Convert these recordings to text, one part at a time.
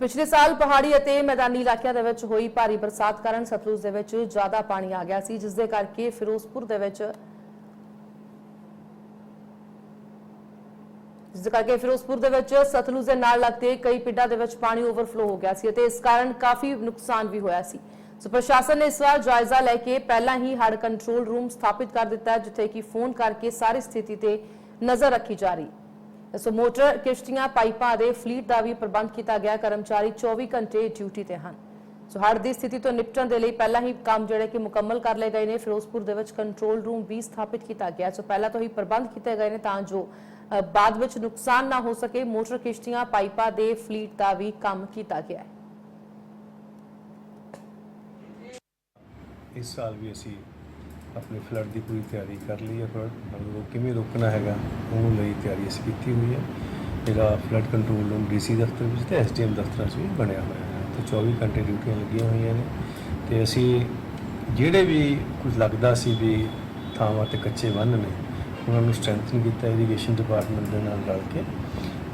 ਪਿਛਲੇ ਸਾਲ ਪਹਾੜੀ ਅਤੇ ਮੈਦਾਨੀ ਇਲਾਕਿਆਂ ਦੇ ਵਿੱਚ ਹੋਈ ਭਾਰੀ ਬਰਸਾਤ ਕਾਰਨ ਸਤਲੁਜ ਦੇ ਵਿੱਚ ਜ਼ਿਆਦਾ ਪਾਣੀ ਆ ਗਿਆ ਸੀ, ਜਿਸ ਦੇ ਕਰਕੇ ਫਿਰੋਜ਼ਪੁਰ ਦੇ ਵਿੱਚ ਜਿਸ ਦੇ ਕਰਕੇ ਫਿਰੋਜ਼ਪੁਰ ਦੇ ਵਿੱਚ ਸਤਲੁਜ ਦੇ ਨਾਲ ਲੱਗਦੇ ਕਈ ਪਿੰਡਾਂ ਦੇ ਵਿੱਚ ਪਾਣੀ ਓਵਰਫਲੋ ਹੋ ਗਿਆ ਸੀ ਅਤੇ ਇਸ ਕਾਰਨ ਕਾਫੀ ਨੁਕਸਾਨ ਵੀ ਹੋਇਆ ਸੀ। ਸੋ ਪ੍ਰਸ਼ਾਸਨ ਨੇ ਇਸ ਵਾਰ ਜਾਇਜ਼ਾ ਲੈ ਕੇ ਪਹਿਲਾਂ ਹੀ ਹੜ ਕੰਟਰੋਲ ਰੂਮ ਸਥਾਪਿਤ ਕਰ ਦਿੱਤਾ ਹੈ, ਜਿੱਥੇ ਕਿ ਫੋਨ ਕਰਕੇ ਸਾਰੀ ਸਥਿਤੀ ਤੇ ਨਜ਼ਰ ਰੱਖੀ ਜਾ ਰਹੀ। ਹੈ ਸੋ ਮੋਟਰ ਕਿਸ਼ਤੀਆਂ, ਪਾਈਪਾਂ ਦੇ ਫਲੀਟ ਦਾ ਵੀ ਪ੍ਰਬੰਧ ਕੀਤਾ ਗਿਆ। ਕਰਮਚਾਰੀ 24 ਘੰਟੇ ਡਿਊਟੀ ਤੇ ਹਨ। ਸੋ ਹੜ੍ਹ ਦੀ ਸਥਿਤੀ ਤੋਂ ਨਿਪਟਣ ਦੇ ਲਈ ਪਹਿਲਾਂ ਹੀ ਕੰਮ ਜਿਹੜੇ ਕਿ ਮੁਕੰਮਲ ਕਰ ਲਏ ਗਏ ਨੇ। ਫਿਰੋਜ਼ਪੁਰ ਦੇ ਵਿੱਚ ਕੰਟਰੋਲ ਰੂਮ ਵੀ ਸਥਾਪਿਤ ਕੀਤਾ ਗਿਆ। ਸੋ ਪਹਿਲਾਂ ਤੋਂ ਹੀ ਪ੍ਰਬੰਧ ਕੀਤੇ ਗਏ ਨੇ ਤਾਂ ਜੋ ਬਾਅਦ ਵਿੱਚ ਨੁਕਸਾਨ ਨਾ ਹੋ ਸਕੇ। ਮੋਟਰ ਕਿਸ਼ਤੀਆਂ, ਪਾਈਪਾਂ ਦੇ ਫਲੀਟ ਦਾ ਵੀ ਕੰਮ ਕੀਤਾ ਗਿਆ ਹੈ। ਇਸ ਸਾਲ ਵੀ ਅਸੀਂ ਆਪਣੇ ਫਲੱਡ ਦੀ ਪੂਰੀ ਤਿਆਰੀ ਕਰ ਲਈ ਹੈ ਫਲੱਡ ਨੂੰ ਕਿਵੇਂ ਰੋਕਣਾ ਹੈਗਾ, ਉਹਨੂੰ ਲਈ ਤਿਆਰੀ ਅਸੀਂ ਕੀਤੀ ਹੋਈ ਹੈ। ਜਿਹੜਾ ਫਲੱਡ ਕੰਟਰੋਲ ਰੂਮ ਡੀਸੀ ਦਫ਼ਤਰ ਵਿੱਚ ਤੇ ਐਸਡੀਐਮ ਦਫ਼ਤਰਾਂ 'ਚ ਵੀ ਬਣਿਆ ਹੋਇਆ ਹੈ। ਤੇ 24 ਘੰਟੇ ਡਿਊਟੀਆਂ ਲੱਗੀਆਂ ਹੋਈਆਂ ਨੇ। ਤੇ ਅਸੀਂ ਜਿਹੜੇ ਵੀ ਕੁਝ ਲੱਗਦਾ ਸੀ ਵੀ ਥਾਵਾਂ ਤੇ ਕੱਚੇ ਬੰਨ ਨੇ, ਉਹਨਾਂ ਨੂੰ ਸਟਰੈਂਥਨ ਕੀਤਾ, ਇਰੀਗੇਸ਼ਨ ਡਿਪਾਰਟਮੈਂਟ ਦੇ ਨਾਲ ਰਲ ਕੇ।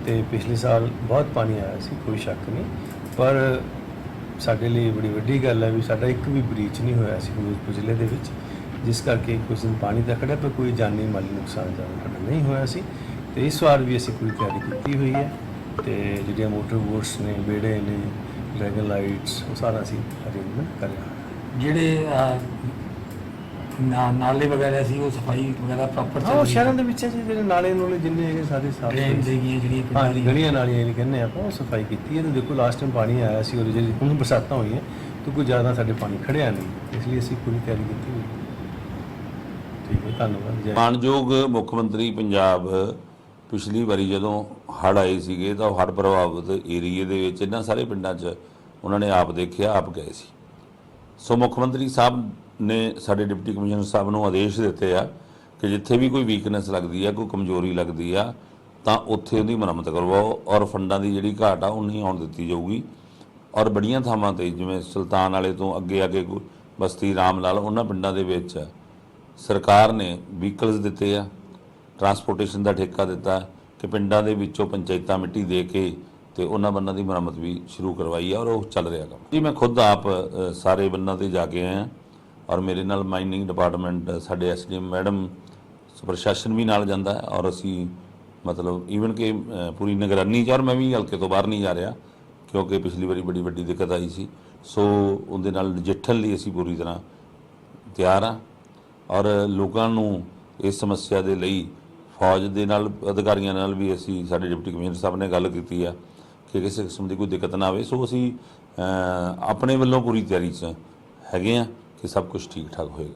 ਤੇ ਪਿਛਲੇ ਸਾਲ ਬਹੁਤ ਪਾਣੀ ਆਇਆ ਸੀ, ਕੋਈ ਸ਼ੱਕ ਨਹੀਂ। ਪਰ ਸਾਡੇ ਲਈ ਬੜੀ ਵੱਡੀ ਗੱਲ ਹੈ ਵੀ ਸਾਡਾ ਇੱਕ ਵੀ ਬ੍ਰੀਚ ਨਹੀਂ ਹੋਇਆ ਸੀ ਫਿਰੋਜ਼ਪੁਰ ਜ਼ਿਲ੍ਹੇ ਦੇ ਵਿੱਚ। ਜਿਸ ਕਰਕੇ ਕੁਝ ਦਿਨ ਪਾਣੀ ਦਾ ਖੜਾ ਪਰ ਕੋਈ ਜਾਨੀ ਮਾਲੀ ਨੁਕਸਾਨ ਜ਼ਿਆਦਾ ਸਾਡਾ ਨਹੀਂ ਹੋਇਆ ਸੀ। ਤੇ ਇਸ ਵਾਰ ਵੀ ਅਸੀਂ ਪੂਰੀ ਤਿਆਰੀ ਕੀਤੀ ਹੋਈ ਹੈ ਤੇ ਜਿਹੜੀਆਂ ਮੋਟਰ ਬੋਟਸ ਨੇ ਬੇੜੇ ਨੇ ਡਰੈਗਨ ਲਾਈਟਸ ਉਹ ਸਾਰਾ ਅਸੀਂ ਅਰੇਂਜਮੈਂਟ ਕਰਿਆ ਜਿਹੜੇ ਨਾ ਨਾਲੇ ਵਗੈਰਾ ਸੀ ਉਹ ਸਫ਼ਾਈ ਵਗੈਰਾ ਪ੍ਰੋਪਰ ਹਾਂ ਉਹ ਸ਼ਹਿਰਾਂ ਦੇ ਵਿੱਚ ਹੈ ਜੀ ਜਿਹੜੇ ਨਾਲੇ ਨੂਲੇ ਜਿੰਨੇ ਹੈਗੇ ਸਾਰੇ ਸਾਫ਼ ਡਰੇਨ ਦੇ ਗਈਆਂ ਜਿਹੜੀਆਂ ਹਾਂ ਪਿੰਡਾਂ ਦੀਆਂ ਗਲੀਆਂ ਨਾਲੀਆਂ ਜਿਹੜੀ ਕਹਿੰਦੇ ਆਪਾਂ ਉਹ ਸਫ਼ਾਈ ਕੀਤੀ ਹੈ। ਤੇ ਦੇਖੋ ਲਾਸਟ ਟਾਈਮ ਪਾਣੀ ਆਇਆ ਸੀ ਔਰ ਜਿਹੜੀ ਹੁਣ ਬਰਸਾਤਾਂ ਹੋਈਆਂ ਤਾਂ ਕੋਈ ਜ਼ਿਆਦਾ ਸਾਡੇ ਪਾਣੀ ਖੜਿਆ ਨਹੀਂ। ਇਸ ਲਈ ਅਸੀਂ ਪੂਰੀ ਤਿਆਰੀ ਕੀਤੀ ਹੋਈ ਹੈ ਹੈ। ਧੰਨਵਾਦ ਜੈ। ਮਾਨਯੋਗ ਮੁੱਖ ਮੰਤਰੀ ਪੰਜਾਬ ਪਿਛਲੀ ਵਾਰੀ ਜਦੋਂ ਹੜ੍ਹ ਆਏ ਸੀਗੇ ਤਾਂ ਉਹ ਹੜ੍ਹ ਪ੍ਰਭਾਵਿਤ ਏਰੀਏ ਦੇ ਵਿੱਚ ਇਹਨਾਂ ਸਾਰੇ ਪਿੰਡਾਂ 'ਚ ਉਹਨਾਂ ਨੇ ਆਪ ਦੇਖਿਆ, ਆਪ ਗਏ ਸੀ। ਸੋ ਮੁੱਖ ਮੰਤਰੀ ਸਾਹਿਬ ਨੇ ਸਾਡੇ ਡਿਪਟੀ ਕਮਿਸ਼ਨਰ ਸਾਹਿਬ ਨੂੰ ਆਦੇਸ਼ ਦਿੱਤੇ ਆ ਕਿ ਜਿੱਥੇ ਵੀ ਕੋਈ ਵੀਕਨੈਸ ਲੱਗਦੀ ਆ, ਕੋਈ ਕਮਜ਼ੋਰੀ ਲੱਗਦੀ ਆ, ਤਾਂ ਉੱਥੇ ਉਹਦੀ ਮੁਰੰਮਤ ਕਰਵਾਓ ਔਰ ਫੰਡਾਂ ਦੀ ਜਿਹੜੀ ਘਾਟ ਆ ਉਹ ਨਹੀਂ ਆਉਣ ਦਿੱਤੀ ਜਾਊਗੀ। ਔਰ ਬੜੀਆਂ ਥਾਵਾਂ ਤੇ ਜਿਵੇਂ ਸੁਲਤਾਨ ਵਾਲੇ ਤੋਂ ਅੱਗੇ ਅੱਗੇ ਕੋਈ ਬਸਤੀ ਰਾਮ ਲਾਲ ਉਹਨਾਂ ਪਿੰਡਾਂ ਦੇ ਵਿੱਚ ਸਰਕਾਰ ਨੇ ਵਹੀਕਲਸ ਦਿੱਤੇ ਆ ਟਰਾਂਸਪੋਰਟੇਸ਼ਨ ਦਾ ਠੇਕਾ ਦਿੱਤਾ ਕਿ ਪਿੰਡਾਂ ਦੇ ਵਿੱਚੋਂ ਪੰਚਾਇਤਾਂ ਮਿੱਟੀ ਦੇ ਕੇ ਤੇ ਉਹਨਾਂ ਬੰਨਾਂ ਦੀ ਮੁਰੰਮਤ ਵੀ ਸ਼ੁਰੂ ਕਰਵਾਈ ਆ ਔਰ ਉਹ ਚੱਲ ਰਿਹਾ ਕੰਮ। ਜੀ, ਮੈਂ ਖੁਦ ਆਪ ਸਾਰੇ ਬੰਨਾਂ ਤੇ ਜਾ ਕੇ ਆਇਆ ਔਰ ਮੇਰੇ ਨਾਲ ਮਾਈਨਿੰਗ ਡਿਪਾਰਟਮੈਂਟ ਸਾਡੇ ਐਸਡੀਐਮ ਮੈਡਮ ਪ੍ਰਸ਼ਾਸਨ ਵੀ ਨਾਲ ਜਾਂਦਾ ਹੈ ਔਰ ਅਸੀਂ ਮਤਲਬ ਈਵਨ ਕਿ ਪੂਰੀ ਨਿਗਰਾਨੀ ਚ ਔਰ ਮੈਂ ਵੀ ਹਲਕੇ ਤੋਂ ਬਾਹਰ ਨਹੀਂ ਜਾ ਰਿਹਾ ਕਿਉਂਕਿ ਪਿਛਲੀ ਵਾਰੀ ਬੜੀ ਵੱਡੀ ਦਿੱਕਤ ਆਈ ਸੀ। ਸੋ ਉਹਦੇ ਨਾਲ ਨਜਿੱਠਣ ਲਈ ਅਸੀਂ ਪੂਰੀ ਤਰ੍ਹਾਂ ਤਿਆਰ ਹਾਂ। ਔਰ ਲੋਕਾਂ ਨੂੰ ਇਸ ਸਮੱਸਿਆ ਦੇ ਲਈ ਫੌਜ ਦੇ ਨਾਲ, ਅਧਿਕਾਰੀਆਂ ਨਾਲ ਵੀ ਅਸੀਂ ਸਾਡੇ ਡਿਪਟੀ ਕਮਿਸ਼ਨਰ ਸਾਹਿਬ ਨੇ ਗੱਲ ਕੀਤੀ ਆ ਕਿ ਕਿਸੇ ਕਿਸਮ ਦੀ ਕੋਈ ਦਿੱਕਤ ਨਾ ਆਵੇ। ਸੋ ਅਸੀਂ ਆਪਣੇ ਵੱਲੋਂ ਪੂਰੀ ਤਿਆਰੀ 'ਚ ਹੈਗੇ ਆ ਕਿ ਸਭ ਕੁਝ ਠੀਕ ਠਾਕ ਹੋਏਗਾ।